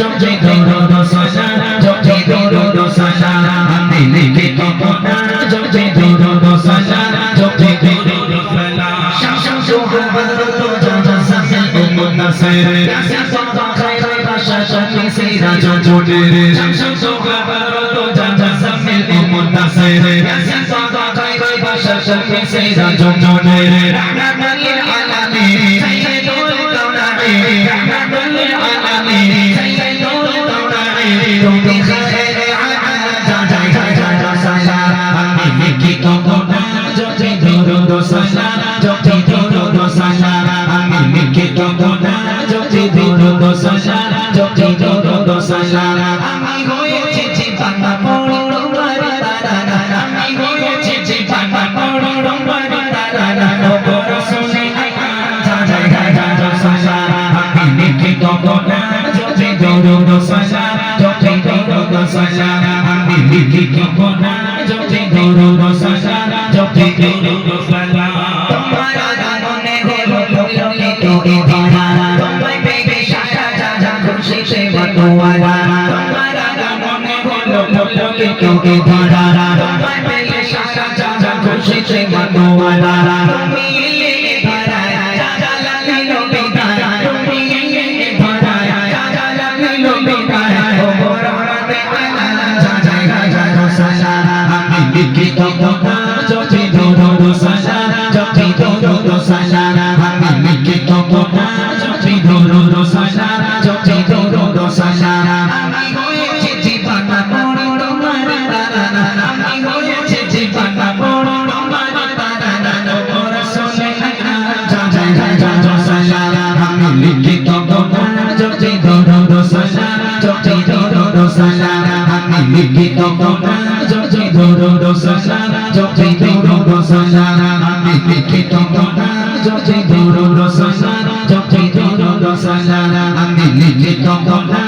যদি দরুদ সালাম যদি দরুদ সালাম আমি লিখিত কোনা যদি দরুদ সালাম যদি দরুদ সালাম শামসু হযরত জাজা সাসে মুন্নাসির ইয়াসিন সাদা খায়রা বাশা শাফি সিরাজ জুডির শামসু হযরত জাজা সাসে মুন্নাসির ইয়াসিন সাদা খায়রা বাশা শাফি সিরাজ জুডির রাহমাতুল লিল আলামিন কোনা যদি দরুদ সালাম যদি দরুদ সালাম আমি হয়েছি জীবানা পড়ি তোমার তারা আমি হয়েছি জীবানা পড়ি তোমার তারা ওপর শুনে যা যা যা যা যা সালাম আমি লিখিত কোনা যদি দরুদ সালাম যদি দরুদ সালাম আমি লিখিত কোনা যদি দরুদ সালাম যদি দরুদ বতওয়ালা তোমার আগমনে হলো পুলকিত এ ধারা পেয়ে সারা যা খুশি সে বতওয়ালা তুমি এলে এ ধারায় যা লাগিলো বিদায় তুমি এলে এ ধারায় যা লাগিলো বিদায় ও বড়রাতে আলা যা যা সালাম আমি লিখিত কথা যদি দরুদ সালাম যদি দরুদ সালাম আমি লিখিত কথা যদি দরুদ সালাম সালাম যদি দরুদ সালাম আমি লিখিত কথা যদি দরুদ সালাম যদি দরুদ সালাম আমি দরুদ সালাম